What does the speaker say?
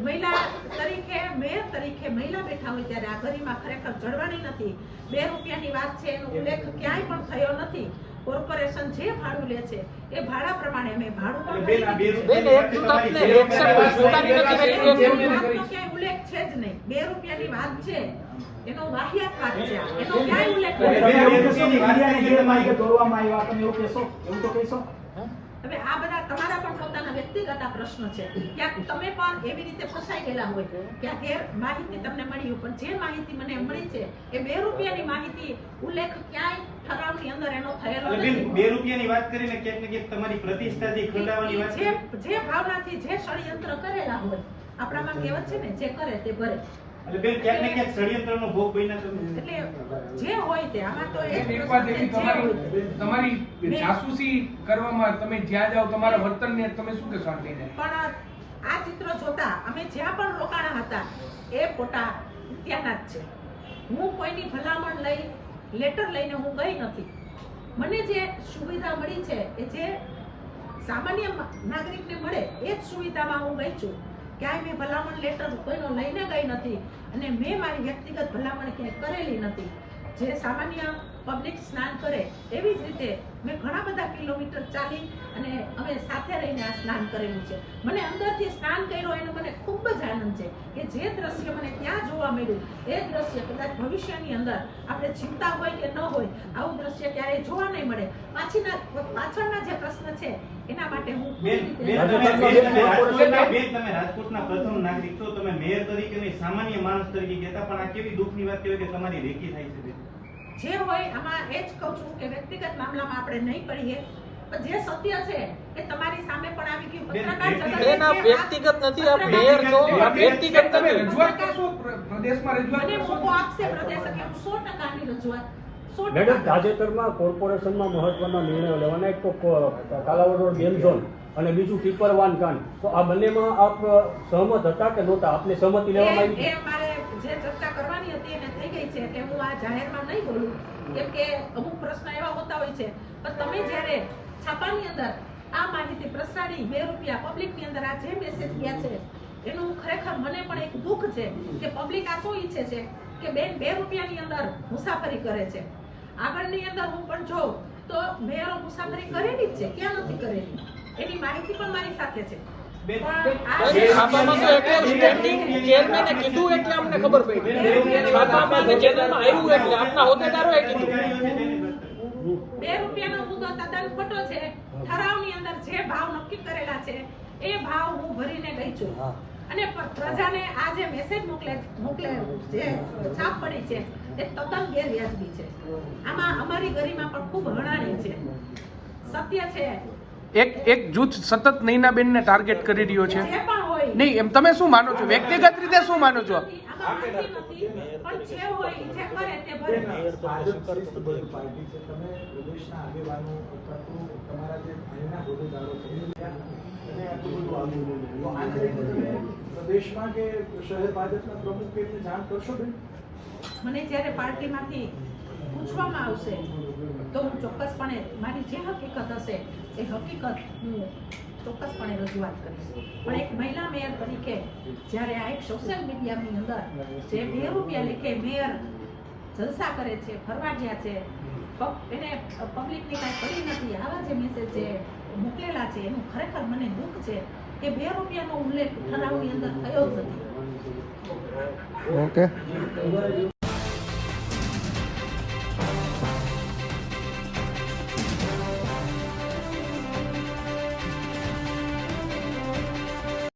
મહિલા તરીકે મેયર તરીકે મહિલા બેઠા હોય ત્યારે આ ગરિમા ખરેખર જળવાની નથી બે રૂપિયાની વાત છે એનો ઉલ્લેખ ક્યાંય પણ થયો નથી કોર્પોરેશન જે ભાડું લે છે એ ભાડા પ્રમાણે અમે ભાડું પણ ઉલ્લેખ છે જ નહીં બે રૂપિયાની વાત છે એનો વાહિયાત વાત છે એનો ક્યાંય ઉલ્લેખ નથી તમે એવું કહેશો એવું તો કહેશો હવે આ બધા તમારા પણ વ્યક્તિગત આ પ્રશ્ન છે. ક્યાંક તમે પણ એવી રીતે ફસાઈ ગયેલા હોય ક્યાંક એ માહિતી તમને મળી પણ જે માહિતી મને મળી છે એ બે રૂપિયાની માહિતી ઉલ્લેખ ક્યાંય ઠરાવની અંદર એનો થયેલો નથી. બે રૂપિયાની વાત કરીને ક્યાંક ને ક્યાંક તમારી પ્રતિષ્ઠાથી ખંડાવાની વાત જે. જે ભાવનાથી જે ષડયંત્ર કરેલા હોય આપણામાં કહેવત છે ને જે કરે તે ભરે. એટલે બેન ક્યાંક ને ક્યાંક ષડયંત્રનો ભોગ બન્યા તમે. એટલે જે હોય તે આમાં તો એ જ એક વાત એવી. તમારી તમારી જાસૂસી કરવામાં તમે જ્યાં જાઓ તમારા વર્તનને તમે શું કહેશો આ લઈને પણ આ ચિત્ર જોતા અમે જ્યાં પણ રોકાણા હતા એ ફોટા ત્યાંના જ છે. હું કોઈની ભલામણ લઈ લેટર લઈને હું ગઈ નથી. મને જે સુવિધા મળી છે એ જે સામાન્ય નાગરિકને મળે એ જ સુવિધામાં હું ગઈ છું. ક્યાંય મેં ભલામણ લેટર કોઈનો લઈને ગઈ નથી અને મેં મારી વ્યક્તિગત ભલામણ ક્યાંય કરેલી નથી. જે સામાન્ય પબ્લિક સ્નાન કરે એવી જ રીતે મેં ઘણા બધા કિલોમીટર ચાલી અને અમે સાથે રહીને આ સ્નાન કરેલું છે. મને અંદરથી સ્નાન કર્યો એનો મને ખૂબ જ આનંદ છે. કે જે દ્રશ્ય મને ત્યાં જોવા મળ્યું એ દ્રશ્ય કદાચ ભવિષ્યની અંદર આપણે ચિંતા હોય કે ન હોય આવું દ્રશ્ય ક્યારેય જોવા નહીં મળે. પાછીના પાછળના જે પ્રશ્ન છે એના માટે હું તમે રાજકોટના પ્રથમ નાગરિક છો તમે મેયર તરીકે નહીં સામાન્ય માણસ તરીકે કહેતા પણ આ કેવી દુઃખની વાત કહેવાય કે તમારી રેકી થાય છે જે હોય આમાં એ જ કહું છું કે વ્યક્તિગત મામલામાં આપણે નહીં પડીએ. જે સત્ય છે એ તમારી સામે પણ આવી ગયું. પત્રકાર જગતે બેન વ્યક્તિગત નથી આ મેયર છો આ વ્યક્તિગત તમે રજૂઆત કરશો પ્રદેશમાં રજૂઆત મને મોકો આપશે પ્રદેશ એટલે હું સો ટકાની રજૂઆત મેડમ તાજેતરમાં કોર્પોરેશનમાં મહત્વના નિર્ણયો લેવાના. એક તો કાલાવડ રોડ ગેમ ઝોન અને બીજું ટીપર વાન કાંડ તો આ બંનેમાં આપ સહમત હતા કે નહોતા? આપને સહમતિ લેવામાં આવી એ જે ચર્ચા કરવાની હતી એને થઈ ગઈ છે એટલે હું આ જાહેરમાં નહીં બોલું. કેમ કે અમુક પ્રશ્ન એવા હોતા હોય છે. પણ તમે જ્યારે છાપાની અંદર આ માહિતી પ્રસારી બે રૂપિયા પબ્લિકની અંદર આ જે મેસેજ ગયા છે એનું ખરેખર મને પણ એક દુઃખ છે કે પબ્લિક આ શું ઈચ્છે છે કે બેન બે રૂપિયાની અંદર મુસાફરી કરે છે. આગળની અંદર હું પણ જોઉં તો મેયરો મુસાફરી કરેલી જ છે ક્યાં નથી કરેલી? એની માહિતી પણ મારી સાથે છે. કીધું એટલે અમને ખબર પડી. છાપામાં ચેનલમાં આવ્યું એટલે આપના કીધું. બે રૂપિયાનો મુદ્દો તદ્દન ખોટો છે. ઠરાવની અંદર જે ભાવ નક્કી કરેલા છે એ ભાવ હું ભરીને ગઈ છું. અને પ્રજાને આ જે મેસેજ મોકલે મોકલે જે છાપ પડી છે એ તદ્દન ગેરવ્યાજબી છે. આમાં અમારી ગરિમા પણ ખૂબ હણાણી છે. સત્ય છે. એક એક જૂથ સતત નૈનાબેનને ટાર્ગેટ કરી રહ્યો છે. પણ નહીં, એમ તમે શું માનો છો? વ્યક્તિગત રીતે શું માનો છો? પ્રદેશમાં કે શહેર ભાજપના પ્રમુખ કે જાણ કરશો બેન મને જ્યારે પાર્ટીમાંથી પૂછવામાં આવશે, તો હું ચોક્કસપણે મારી જે હકીકત હશે, એ હકીકત હું ચોક્કસપણે રજૂઆત કરીશ. પણ એક મહિલા મેયર તરીકે જ્યારે આ એક સોશિયલ મીડિયાની અંદર જે બે રૂપિયા લેખે મેયર જલસા કરે છે, ફરવાડિયા છે એને પબ્લિકની કાંઈ કરી નથી, આવા જે મેસેજ જે મોકલેલા છે, એનું ખરેખર મને દુઃખ છે કે બે રૂપિયાનો ઉલ્લેખ ઠરાવની અંદર થયો જ નથી. ઓકે.